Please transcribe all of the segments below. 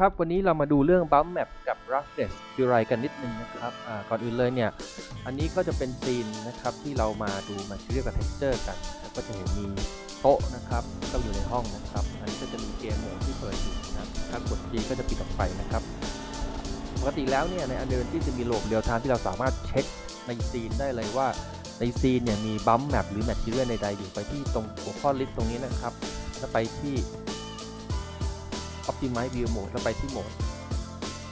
ครับวันนี้เรามาดูเรื่องบัมแมปกับ roughness คืออะไรกันนิดนึงนะครับก่อนอื่นเลยเนี่ย อันนี้ก็จะเป็นซีนนะครับที่เรามาดู material กับ texture กันแล้วก็จะเห็นมีโต๊ะนะครับก็อยู่ในห้องนะครับ อันนี้ก็จะมีเกมโหมดที่เปิดอยู่นะครับถ้ากด G ก็จะปิดออกไปนะครับ ปกติแล้วเนี่ยในอันเดินที่จะมีโหลดเรียลไทม์ที่เราสามารถเช็คในซีนได้เลยว่าในซีนเนี่ยมีบัมแมปหรือ material ใดๆอยู่ไปที่ตรงหัวข้อลิสต์ตรงนี้นะครับแล้วไปที่ Optimize View Mode แล้วไปที่โหมด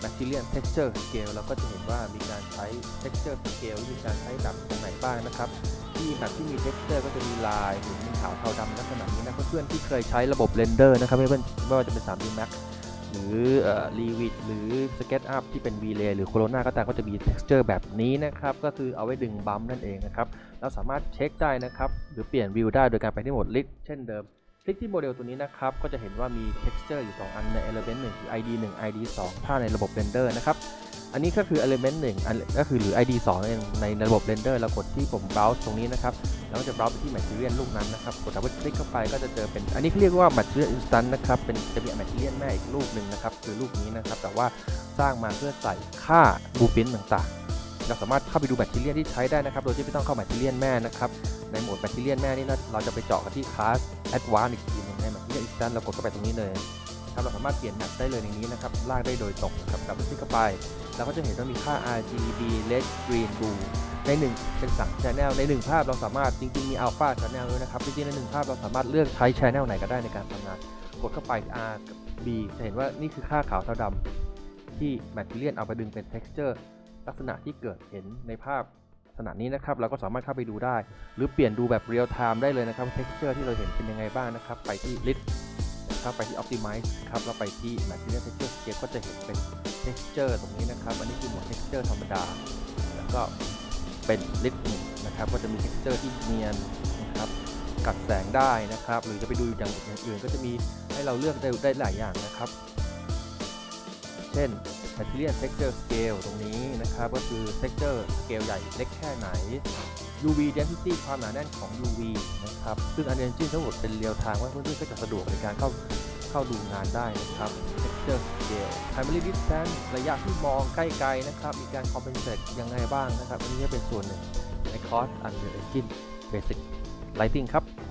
Material Texture Scale เราก็จะเห็นว่ามีการใช้ Texture Scale มีการใช้แบบตรงไหนบ้างนะครับ ที่แบบที่มี Texture ก็จะมีลายหรือมีขาวเทาดำลักษณะนี้นะเพื่อนๆที่เคยใช้ระบบ Render นะครับไม่ว่าไม่ว่าจะเป็น 3D Max หรือเอ่อ Revit หรือ SketchUp ที่เป็น V-Ray หรือ Corona ก็ตามก็จะมี Texture แบบนี้นะครับ ก็คือเอาไว้ดึงบัมนั่นเองนะครับ เราสามารถเช็คได้นะครับ หรือเปลี่ยนวิวได้โดยการไปที่โหมด List เช่นเดิม คลิกที่โมเดลตัวนี้นะครับ ก็จะเห็นว่ามี texture อยู่ 2 อันใน element 1คือ id 1 id 2 ถ้าในระบบ render นะครับ อันนี้ก็คือ element 1อันก็คือหรือ id 2ในในระบบ render เรากดที่ผม browse ตรงนี้นะครับ แล้วก็จะ browse ไปที่ material ลูกนั้นนะครับ กด double click เข้าไปก็จะเจอเป็น อันนี้เขาเรียกว่า material instant นะครับ เป็นจะมี material แม่อีกรูปหนึ่งนะครับ คือรูปนี้นะครับ แต่ว่าสร้างมาเพื่อใส่ค่า blueprint ต่าง เราสามารถเข้าไปดู material ที่ใช้ได้นะครับ โดยที่ไม่ต้องเข้า material แม่นะครับ ในโหมด material แม่นี่นะเราจะไปเจาะกันที่ class advanced อีกทีนึงใน material instant เรากดเข้าไปตรงนี้เลยครับเราสามารถเปลี่ยนแมปได้เลยในนี้นะครับลากได้โดยตรงนะครับกลับไปคลิกเข้าไปเราก็จะเห็นว่ามีค่า RGB red green blue ในหนึ่งเป็นสั่ง channel ในหนึ่งภาพเราสามารถจริง ๆ มี alpha channel ด้วยนะครับ จริง ๆ ในหนึ่งภาพเราสามารถเลือกใช้ channel ไหนก็ได้ในการทำงาน กดเข้าไป R กับ B จะเห็นว่านี่คือค่าขาวเทาดำที่ material เอาไปดึงเป็น texture ลักษณะที่เกิดเห็นในภาพลักษณะนี้นะครับเราก็สามารถเข้าไปดูได้ หรือเปลี่ยนดูแบบ real time ได้เลยนะครับ texture ที่เราเห็นเป็นยังไงบ้างนะครับ ไปที่ list นะครับไปที่ optimize ครับแล้วไปที่ material texture scale ก็จะเห็นเป็น texture ตรงนี้นะครับ อันนี้คือหมด texture ธรรมดา แล้วก็เป็น list นะครับ ก็จะมี texture ที่เนียนนะครับกัดแสงได้นะครับ หรือจะไปดูอย่างอย่างอื่นก็จะมีให้เราเลือกได้ได้หลายอย่างนะครับ เช่น material texture scale ตรงนี้นะครับ ก็คือ texture scale ใหญ่เล็กแค่ไหน UV density ความหนาแน่นของ UV นะครับ ซึ่งอันนี้จริงทั้งหมดเป็นเรียลไทม์ว่าเพื่อนๆก็จะสะดวกในการเข้าเข้าดูงานได้นะครับ texture scale primary distance ระยะที่มองใกล้ๆนะครับ มีการ compensate ยังไงบ้างนะครับ อันนี้เป็นส่วนหนึ่งในคอร์ส Unreal Engine Basic Lighting ครับ